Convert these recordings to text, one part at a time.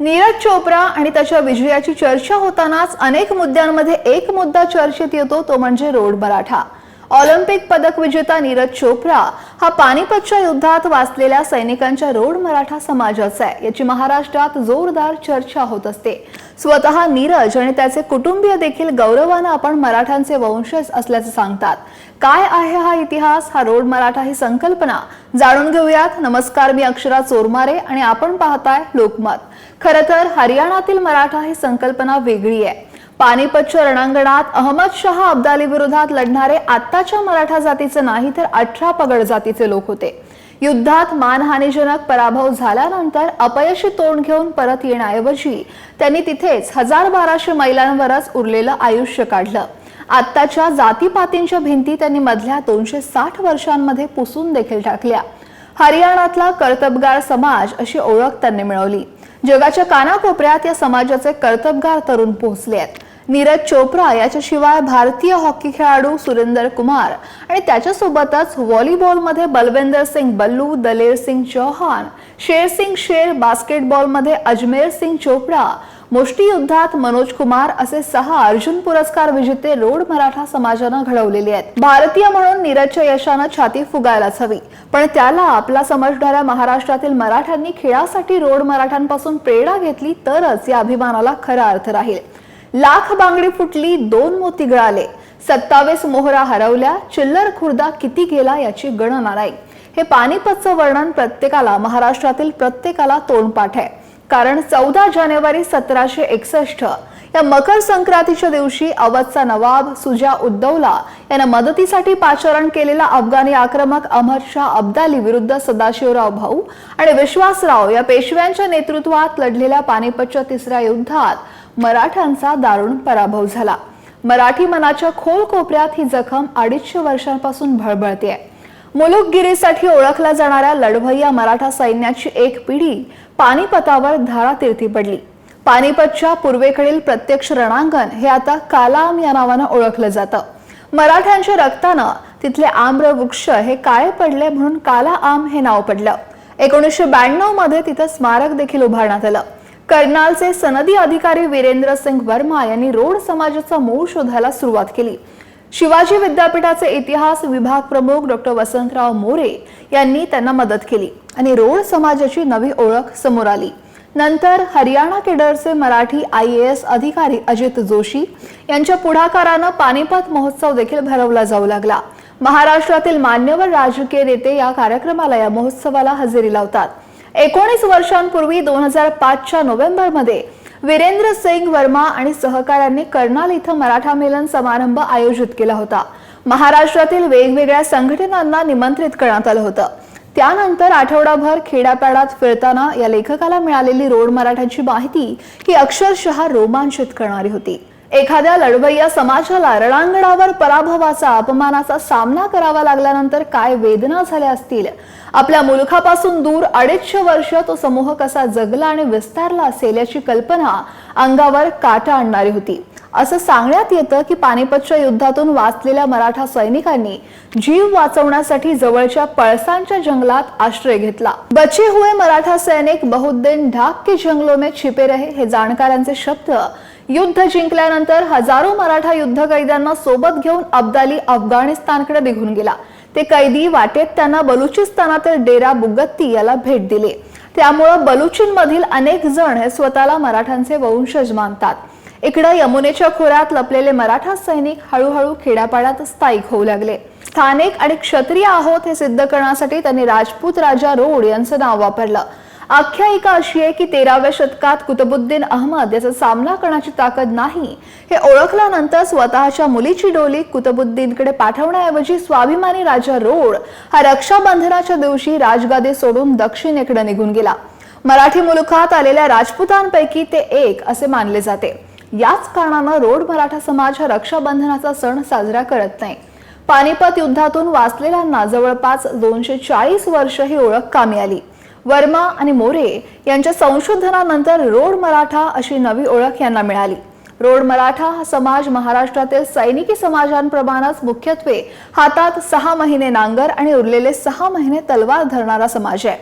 नीरज चोप्रा आणि त्याच्या विजयाची चर्चा होतानाच अनेक मुद्द्यांमध्ये एक मुद्दा चर्चेत येतो तो म्हणजे रोड मराठा. ऑलिम्पिक पदक विजेता नीरज चोप्रा हा पानिपतच्या युद्धात वाचलेल्या सैनिकांच्या रोड मराठा समाजाचा आहे. याची महाराष्ट्रात जोरदार चर्चा होत असते. स्वतः नीरज आणि त्याचे कुटुंबीय देखील गौरवानं आपण मराठ्यांचे वंशज असल्याचं सांगतात. काय आहे हा इतिहास? हा रोड मराठा ही संकल्पना? जाणून घेऊयात. नमस्कार मी अक्षरा चोरमारे आणि आपण पाहताय लोकमत. खरं तर हरियाणातील मराठा ही संकल्पना वेगळी आहे. पानिपतच्या रणांगणात अहमद शहा अब्दाली विरोधात लढणारे आत्ताच्या मराठा जातीचे नाही तर अठरा पगड जातीचे लोक होते. युद्धात मानहानीजनक पराभव झाल्यानंतर अपयशी तोंड घेऊन परत येण्याऐवजी त्यांनी तिथेच हजार बाराशे मैलांवरच उरलेलं आयुष्य काढलं. आत्ताच्या जातीपातींच्या भिंती त्यांनी मधल्या दोनशे साठ वर्षांमध्ये पुसून देखील टाकल्या. हरियाणातला कर्तबगार समाज अशी ओळख त्यांनी मिळवली. जगाच्या कानाकोपऱ्यात या समाजाचे कर्तबगार तरुण पोहोचले आहेत. नीरज चोप्रा याच्याशिवाय भारतीय हॉकी खेळाडू सुरेंदर कुमार आणि त्याच्यासोबतच व्हॉलीबॉलमध्ये बलवेंदर सिंग बल्लू दलेर सिंग चौहान शेर सिंग शेर बास्केटबॉलमध्ये अजमेर सिंग चोप्रा मुष्टियुद्धात मनोज कुमार असे सहा अर्जुन पुरस्कार विजेते रोड मराठा समाजानं घडवलेले आहेत. भारतीय म्हणून नीरजच्या यशानं छाती फुगायलाच हवी. पण त्याला आपला समजणाऱ्या महाराष्ट्रातील मराठ्यांनी खेळासाठी रोड मराठ्यांपासून प्रेरणा घेतली तरच या अभिमानाला खरा अर्थ राहील. लाख बांगडी फुटली दोन मोती गळाले. सत्तावीस मोहरा हरवल्या चिल्लर खुर्दा किती गेला याची गणना नाही. हे पानिपतचं वर्णन प्रत्येकाला महाराष्ट्रातील प्रत्येकाला तोंडपाठ आहे. कारण चौदा जानेवारी सतराशे एकसष्ट या मकर संक्रांतीच्या दिवशी अवधचा नवाब सुजा उद्दौला यानं मदतीसाठी पाचारण केलेला अफगाणी आक्रमक अमर शाह अब्दाली विरुद्ध सदाशिवराव भाऊ आणि विश्वासराव या पेशव्यांच्या नेतृत्वात लढलेल्या पानिपतच्या तिसऱ्या युद्धात मराठ्यांचा दारुण पराभव झाला. मराठी मनाच्या खोल कोपऱ्यात ही जखम अडीचशे वर्षांपासून भळबळते मुलुकगिरीसाठी ओळखल्या जाणाऱ्या लढवय्या मराठा सैन्याची एक पिढी पानिपतावर धारातीर्थी पडली. पानिपतच्या पूर्वेकडील प्रत्यक्ष रणांगण हे आता कालाम या नावानं ओळखलं जातं. मराठ्यांच्या रक्तानं तिथले आम्र वृक्ष हे काळे पडले म्हणून काला आम हे नाव पडलं. एकोणीसशे ब्याण्णवमध्ये तिथं स्मारक देखील उभारण्यात आलं. कर्नालचे सनदी अधिकारी वीरेंद्र सिंग वर्मा यांनी रोड समाजाचा मूळ शोधायला सुरुवात केली. शिवाजी विद्यापीठाचे इतिहास विभाग प्रमुख डॉक्टर वसंतराव मोरे यांनी त्यांना मदत केली आणि रोड समाजाची नवी ओळख समोर आली. नंतर हरियाणा केडरचे मराठी आय एस अधिकारी अजित जोशी यांच्या पुढाकारानं पानिपत महोत्सव देखील भरवला जाऊ लागला. महाराष्ट्रातील मान्यवर राजकीय नेते या कार्यक्रमाला या महोत्सवाला हजेरी लावतात. एकोणीस वर्षांपूर्वी दोन हजार पाचच्या नोव्हेंबरमध्ये वीरेंद्र सिंग वर्मा आणि सहकाऱ्यांनी कर्नाल इथं मराठा मिलन समारंभ आयोजित केला होता. महाराष्ट्रातील वेगवेगळ्या संघटनांना निमंत्रित करण्यात आलं होतं. त्यानंतर आठवडाभर खेड्यापाड्यात फिरताना या लेखकाला मिळालेली रोड मराठ्यांची माहिती ही अक्षरशः रोमांचित करणारी होती. एखाद्या लढवय्या समाजाला रणांगणावर पराभवाचा अपमानाचा सामना करावा लागल्यानंतर काय वेदना झाल्या असतील? आपल्या मुलखापासून दूर अडीचशे वर्ष तो समूह कसा जगला आणि विस्तारला असेल याची कल्पना अंगावर काटा आणणारी होती. असं सांगण्यात येतं की पानिपतच्या युद्धातून वाचलेल्या मराठा सैनिकांनी जीव वाचवण्यासाठी जवळच्या पळसांच्या जंगलात आश्रय घेतला. बचे हुए मराठा सैनिक बहुद्दीन ढाक के जंगलों में छिपे रहे हे जाणकारांचे शब्द युद्ध जिंकल्यानंतर हजारो मराठा युद्ध कैद्यांना सोबत घेऊन अब्दाली अफगाणिस्तानकडे निघून गेला. ते कैदी वाटेत त्यांना बलुचिस्तानातील डेरा बुगत्ती याला भेट दिली. त्यामुळं बलुचिनमधील अनेक जण हे स्वतःला मराठ्यांचे वंशज मानतात इकडं यमुनेच्या खोऱ्यात लपलेले मराठा सैनिक हळूहळू खेड्यापाड्यात स्थायिक होऊ लागले. स्थानिक आणि क्षत्रिय आहोत हे सिद्ध करण्यासाठी त्यांनी राजपूत राजा रोड यांचं नाव वापरलं. आख्यायिका अशी आहे की तेराव्या शतकात कुतुबुद्दीन अहमद याचा सामना करण्याची ताकद नाही. हे ओळखल्यानंतर स्वतःच्या मुलीची डोली कुतुबुद्दीनकडे पाठवण्याऐवजी स्वाभिमानी राजा रोड हा रक्षाबंधनाच्या दिवशी राजगादी सोडून दक्षिणेकडे निघून गेला. मराठी मुलुखात आलेल्या राजपुतांपैकी ते एक असे मानले जाते. याच कारणानं रोड मराठा समाज हा रक्षाबंधनाचा सण साजरा करत नाही. पानिपत युद्धातून वाचलेल्यांना जवळपास दोनशे चाळीस वर्ष ही ओळख कामी आली. वर्मा आणि मोरे यांच्या संशोधनानंतर रोड मराठा अशी नवी ओळख यांना मिळाली. रोड मराठा हा समाज महाराष्ट्रातील सैनिकी समाजांप्रमाणेच मुख्यत्वे हातात सहा महिने नांगर आणि उरलेले सहा महिने तलवार धरणारा समाज आहे.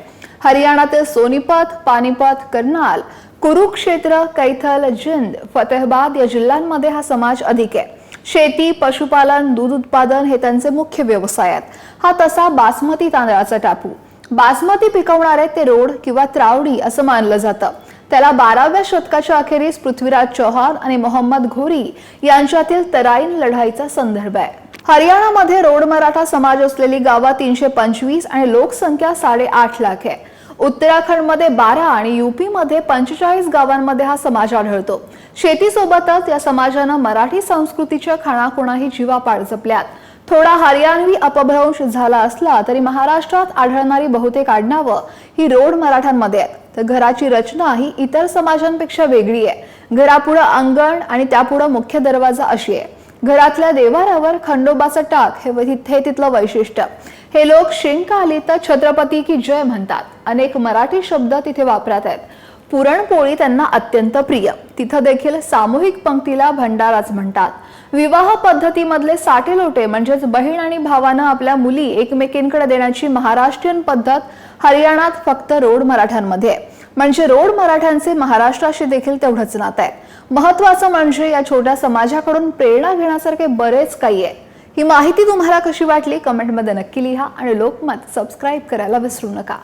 हरियाणातील सोनीपत पानिपत कर्नाल कुरुक्षेत्र कैथल जिंद फतेहबाद या जिल्ह्यांमध्ये हा समाज अधिक आहे. शेती पशुपालन दूध उत्पादन हे त्यांचे मुख्य व्यवसाय आहेत. हा तसा बासमती तांदळाचा टापू. बासमती पिकवणारे ते रोड किंवा त्रावडी असं मानलं जातं. त्याला बाराव्या शतकाच्या अखेरीस पृथ्वीराज चौहान आणि मोहम्मद घोरी यांच्यातील तराईन लढाईचा संदर्भ आहे. हरियाणामध्ये रोड मराठा समाज असलेली गावं तीनशे पंचवीस आणि लोकसंख्या साडेआठ लाख आहे. उत्तराखंडमध्ये बारा आणि युपीमध्ये पंचेचाळीस गावांमध्ये हा समाज आढळतो. शेतीसोबतच या समाजानं मराठी संस्कृतीच्या खाणाखुणाही जीवापाड जपल्यात. थोडा हरियाणवी अपभ्रंश झाला असला तरी महाराष्ट्रात आढळणारी बहुतेक आडनावं ही रोड मराठ्यांमध्ये आहेत. तर घराची रचना ही इतर समाजांपेक्षा वेगळी आहे. घरापुढं अंगण आणि त्यापुढं मुख्य दरवाजा अशी आहे. घरातल्या देवारावर खंडोबाचं टाक हे हे तिथलं वैशिष्ट्य. हे लोक शिंक आली तर छत्रपती की जय म्हणतात. अनेक मराठी शब्द तिथे वापरात आहेत. पुरणपोळी त्यांना अत्यंत प्रिय. तिथं देखील सामूहिक पंक्तीला भंडाराच म्हणतात. विवाह पद्धतीमधले साठे लोटे म्हणजेच बहीण आणि भावानं आपल्या मुली एकमेकींकडे देण्याची महाराष्ट्रीयन पद्धत हरियाणात फक्त रोड मराठ्यांमध्ये आहे. म्हणजे रोड मराठ्यांचे महाराष्ट्राशी देखील तेवढंच नातं आहे. महत्वाचं म्हणजे या छोट्या समाजाकडून प्रेरणा घेण्यासारखे बरेच काही आहे. ही माहिती तुम्हाला कशी वाटली? कमेंटमध्ये नक्की लिहा आणि लोकमत सबस्क्राईब करायला विसरू नका.